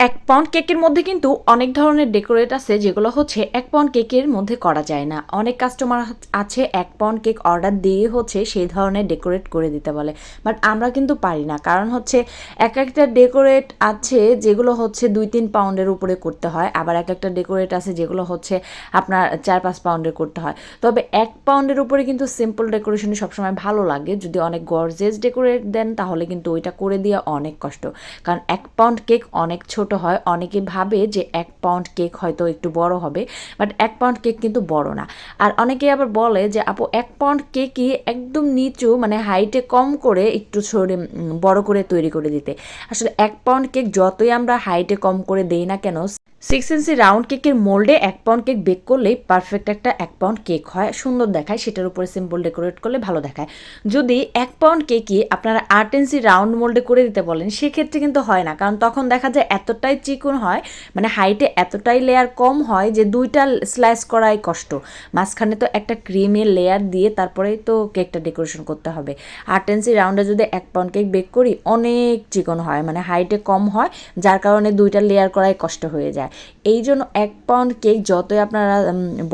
এক পাউন্ড কেকের মধ্যে কিন্তু অনেক ধরনের ডেকোরেট আছে, যেগুলো হচ্ছে এক পাউন্ড কেকের মধ্যে করা যায় না। অনেক কাস্টমার আছে এক পাউন্ড কেক অর্ডার দিয়ে হচ্ছে সেই ধরনের ডেকোরেট করে দিতে বলে। বাট আমরা কিন্তু পারি না। কারণ হচ্ছে এক একটা ডেকোরেট আছে যেগুলো হচ্ছে দুই তিন পাউন্ডের উপরে করতে হয়, আবার এক একটা ডেকোরেট আছে যেগুলো হচ্ছে আপনার চার পাঁচ পাউন্ডের করতে হয়। তবে এক পাউন্ডের উপরে কিন্তু সিম্পল ডেকোরেশনই সবসময় ভালো লাগে। যদি অনেক গর্জেস ডেকোরেট দেন, তাহলে কিন্তু ওইটা করে দেওয়া অনেক কষ্ট। কারণ এক পাউন্ড কেক অনেক ছোট হয় অনেকে ভাবে যে এক পাউন্ড কেক হয়তো একটু বড় হবে বাট এক পাউন্ড কেক কিন্তু বড় না। আর অনেকে আবার বলে যে, আপু, এক পাউন্ড কেকই একদম নিচু মানে হাইটে কম করে একটু ছড়ে বড় করে তৈরি করে দিতে। আসলে এক পাউন্ড কেক যতই আমরা হাইটে কম করে দেই না কেন সিক্স ইঞ্চি রাউন্ড কেকের মোল্ডে এক পাউন্ড কেক বেক করলেই পারফেক্ট একটা এক পাউন্ড কেক হয়। সুন্দর দেখায়, সেটার উপরে সিম্পল ডেকোরেট করলে ভালো দেখায়। যদি এক পাউন্ড কেকই আপনারা আট ইঞ্চি রাউন্ড মোল্ডে করে দিতে বলেন, সেক্ষেত্রে কিন্তু হয় না। কারণ তখন দেখা যায় এতটাই চিকন হয় মানে হাইটে এতটাই লেয়ার কম হয় যে দুইটা স্লাইস করাই কষ্ট। মাঝখানে তো একটা ক্রিমের লেয়ার দিয়ে তারপরেই তো কেকটা ডেকোরেশন করতে হবে। আট ইঞ্চি রাউন্ডে যদি এক পাউন্ড কেক বেক করি, অনেক চিকন হয় মানে হাইটে কম হয়, যার কারণে দুইটা লেয়ার করাই কষ্ট হয়ে যায়। এই জন্য এক পাউন্ড কেক যতই আপনারা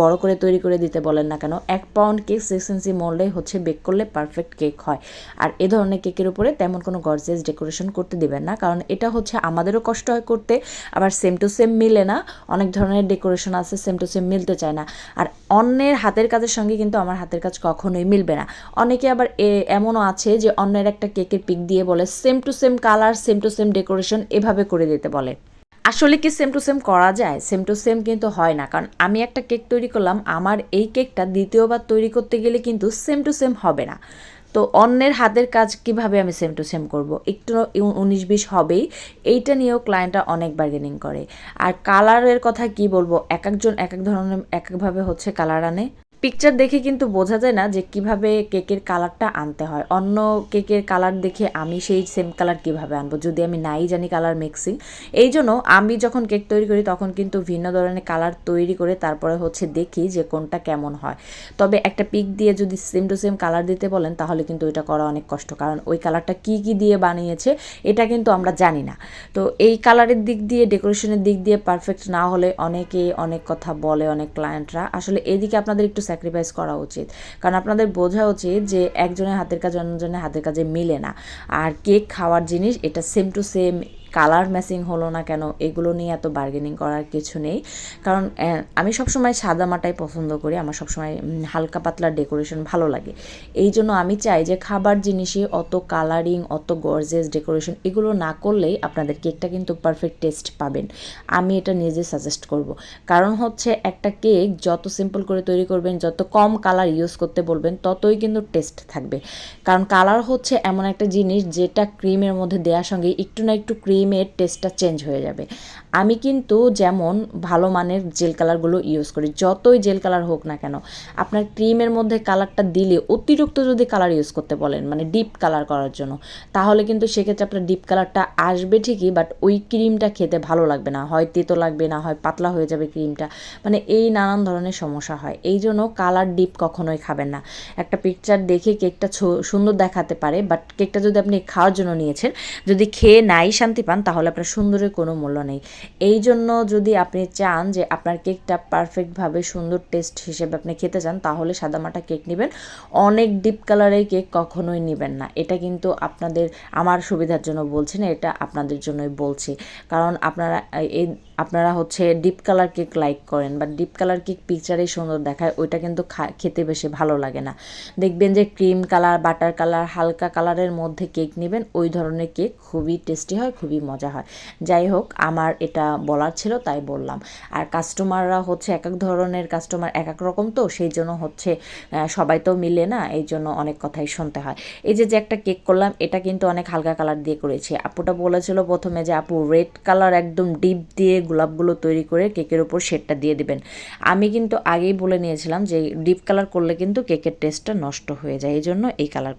বড় করে তৈরি করে দিতে বলেন না কেন, এক পাউন্ড কেক সিক্স ইঞ্চি মোল্ডে হচ্ছে বেক করলে পারফেক্ট কেক হয়। আর এ ধরনের কেকের উপরে তেমন কোনো গর্জেস ডেকোরেশন করতে দেবেন না, কারণ এটা হচ্ছে আমাদেরও কষ্ট হয় করতে, আবার সেম টু সেম মিলে না, অনেক ধরনের ডেকোরেশন আছে সেম টু সেম মিলতে চায় না। আর অন্যের হাতের কাজের সঙ্গে কিন্তু আমার হাতের কাজ কখনোই মিলবে না। অনেকে আবার এমনও আছে যে অন্যের একটা কেকের পিক দিয়ে বলে same to same colour same to same decoration এভাবে করে দিতে বলে। আসলে কি সেম টু সেম করা যায়? সেম টু সেম কিন্তু হয় না। কারণ আমি একটা কেক তৈরি করলাম, আমার এই কেকটা দ্বিতীয়বার তৈরি করতে গেলে কিন্তু সেম টু সেম হবে না। তো অন্যের হাতের কাজ কীভাবে আমি সেম টু সেম করব? একটু উনিশ বিশ হবেই। এইটা নিয়েও ক্লায়েন্টরা অনেক বার্গেনিং করে। আর কালারের কথা কি বলব? এক একজন এক এক ধরনের, এক একভাবে হচ্ছে কালার আনে। পিকচার দেখে কিন্তু বোঝা যায় না যে কীভাবে কেকের কালারটা আনতে হয়। অন্য কেকের কালার দেখে আমি সেই সেম কালার কীভাবে আনব? যদি আমি নাই জানি কালার মিক্সিং এই জন্য আমি যখন কেক তৈরি করি, তখন কিন্তু ভিন্ন ধরনের কালার তৈরি করে তারপরে হচ্ছে দেখি যে কোনটা কেমন হয়। তবে একটা পিক দিয়ে যদি সেম টু সেম কালার দিতে বলেন, তাহলে কিন্তু এটা করা অনেক কষ্ট। কারণ ওই কালারটা কি কি দিয়ে বানিয়েছে, এটা কিন্তু আমরা জানি না। তো এই কালারের দিক দিয়ে ডেকোরেশনের দিক দিয়ে পারফেক্ট না হলে অনেকে অনেক কথা বলে, অনেক ক্লায়েন্টরা আসলে এদিকে আপনাদের একটু স্যাক্রিফাইস করা উচিত। কারণ আপনাদের বোঝা উচিত যে একজনের হাতের কাজ অন্যজনের হাতের কাজে মিলে না। আর কেক খাওয়ার জিনিস, এটা same to same colour matching হলো না কেন, এগুলো নিয়ে এত বার্গেনিং করার কিছু নেই। কারণ আমি সবসময় সাদা মাটাই পছন্দ করি, আমার সবসময় হালকা পাতলা ডেকোরেশন ভালো লাগে। এই জন্য আমি চাই যে খাবার জিনিসে অত কালারিং অত গর্জেস ডেকোরেশন এগুলো না করলেই আপনাদের কেকটা কিন্তু পারফেক্ট টেস্ট পাবেন। আমি এটা নিজে সাজেস্ট করব। কারণ হচ্ছে একটা কেক যত সিম্পল করে তৈরি করবেন, যত কম কালার ইউজ করতে বলবেন, ততই কিন্তু টেস্ট থাকবে। কারণ কালার হচ্ছে এমন একটা জিনিস যেটা ক্রিমের মধ্যে দেওয়ার সঙ্গে একটু না একটু ক্রিমের টেস্টটা চেঞ্জ হয়ে যাবে। আমি কিন্তু যেমন ভালো মানের জেল কালারগুলো ইউজ করি, যতই জেল কালার হোক না কেন, আপনার ক্রিমের মধ্যে কালারটা দিলে অতিরিক্ত যদি কালার ইউজ করতে বলেন মানে ডিপ কালার করার জন্য, তাহলে কিন্তু সেক্ষেত্রে আপনার ডিপ কালারটা আসবে ঠিকই বাট ওই ক্রিমটা খেতে ভালো লাগবে না, হয় তেতো লাগবে না, হয় পাতলা হয়ে যাবে ক্রিমটা মানে এই নানান ধরনের সমস্যা হয়। এই জন্য কালার ডিপ কখনোই খাবেন না। একটা পিকচার দেখে কেকটা সুন্দর দেখাতে পারে বাট কেকটা যদি আপনি খাওয়ার জন্য নিয়েছেন, যদি খেয়ে নাই শান্তি পান তাহলে আপনার সুন্দরের কোনো মূল্য নেই। এই জন্য যদি আপনি চান যে আপনার কেকটা পারফেক্টভাবে সুন্দর টেস্ট হিসেবে আপনি খেতে চান, তাহলে সাদামাটা কেক নেবেন। অনেক ডিপ কালারের কেক কখনোই নেবেন না। এটা কিন্তু আপনাদের, আমার সুবিধার জন্য বলছি না, এটা আপনাদের জন্যই বলছি। কারণ আপনারা, এই আপনারা হচ্ছে ডিপ কালার কেক লাইক করেন বা ডিপ কালার কেক পিকচারেই সুন্দর দেখায়, ওইটা কিন্তু খেতে বেশি ভালো লাগে না। দেখবেন যে ক্রিম কালার বাটার কালার হালকা কালারের মধ্যে কেক নেবেন, ওই ধরনের কেক খুবই টেস্টি হয়, খুবই মজা হয়। যাই হোক, আমার এটা বলার ছিল, তাই বললাম। আর কাস্টমাররা হচ্ছে এক এক ধরনের কাস্টমার এক এক রকম তো, সেই জন্য হচ্ছে সবাই তো মিলে না, এই জন্য অনেক কথাই শুনতে হয়। এই যে যে একটা কেক করলাম, এটা কিন্তু অনেক হালকা কালার দিয়ে করেছি। আপুটা বলেছিল প্রথমে যে, আপু রেড কালার একদম ডিপ দিয়ে গোলাপগুলো তৈরি করে কেকের উপর শেডটা দিয়ে দিবেন। আমি কিন্তু আগেই বলে নিয়েছিলাম যে, ডিপ কালার করলে কিন্তু কেকের টেস্টটা নষ্ট হয়ে যায়। এই জন্য এই কালার